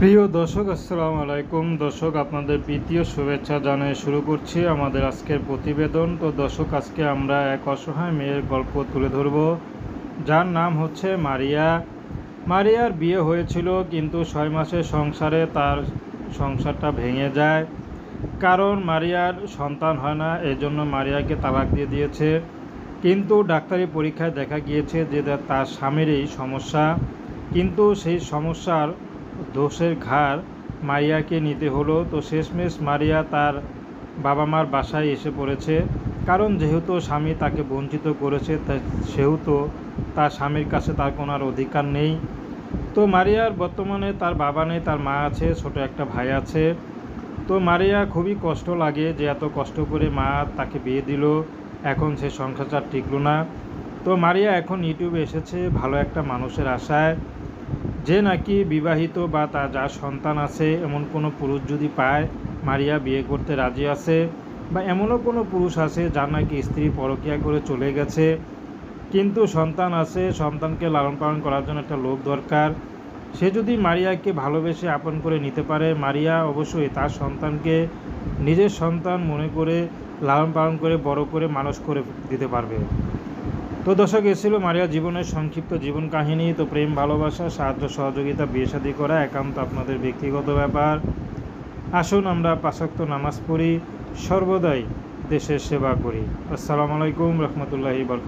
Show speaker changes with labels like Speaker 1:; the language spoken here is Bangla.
Speaker 1: প্রিয় দর্শক, আসসালামু আলাইকুম। দর্শক, আপনাদের প্রীতীয় শুভেচ্ছা জানিয়ে শুরু করছি আমাদের আজকের প্রতিবেদন। তো দর্শক, আজকে আমরা এক অসহায় মেয়ের গল্প তুলে ধরব। যার নাম হচ্ছে মারিয়া। মারিয়ার বিয়ে হয়েছিল কিন্তু ছয় মাসের সংসারে তার সংসারটা ভেঙে যায়। কারণ মারিয়ার সন্তান হয় না, এজন্য মারিয়াকে তালাক দিয়ে দিয়েছে। কিন্তু ডাক্তারি পরীক্ষায় দেখা গিয়েছে যে তার স্বামীরই সমস্যা। কিন্তু সেই সমস্যার দোষের ঘাড় মারিয়াকে নিতে হলো। তো শেষমেশ মারিয়া তার বাবা মার বাসায় এসে পড়েছে। কারণ যেহেতু স্বামী তাকে বঞ্চিত করেছে সেহেতু তার স্বামীর কাছে তার কোনো আর অধিকার নেই। তো মারিয়ার বর্তমানে তার বাবা নেই, তার মা আছে, ছোট একটা ভাই আছে। তো মারিয়া খুবই কষ্ট লাগে যে এত কষ্ট করে মা তাকে বিয়ে দিল। এখন সে সংসারটা টিকলো না। তো মারিয়া এখন ইউটিউবে এসেছে, ভালো একটা মানুষের আশায়। যে নাকি বিবাহিত বা তার যার সন্তান আছে, এমন কোনো পুরুষ যদি পায়, মারিয়া বিয়ে করতে রাজি আছে? বা এমনও কোনো পুরুষ আছে যার নাকি স্ত্রী পরকিয়া করে চলে গেছে? কিন্তু সন্তান আছে, সন্তানকে লালন পালন করার জন্য একটা লোক দরকার। সে যদি মারিয়াকে ভালোবেসে আপন করে নিতে পারে, মারিয়া অবশ্যই তার সন্তানকে নিজের সন্তান মনে করে লালন পালন করে, বড় করে, মানুষ করে দিতে পারবে। তো দর্শক এসেছিল মারিয়া জীবনের সংক্ষিপ্ত জীবন কাহিনী। তো প্রেম, ভালোবাসা, সাহায্য, সহযোগিতা, বিয়ে শাদী করা একান্ত আপনাদের ব্যক্তিগত ব্যাপার। আসুন আমরা পাশাক্ত নামাজ পড়ি, সর্বদাই দেশের সেবা করি। আসসালামু আলাইকুম, রহমতুল্লাহি বরকাত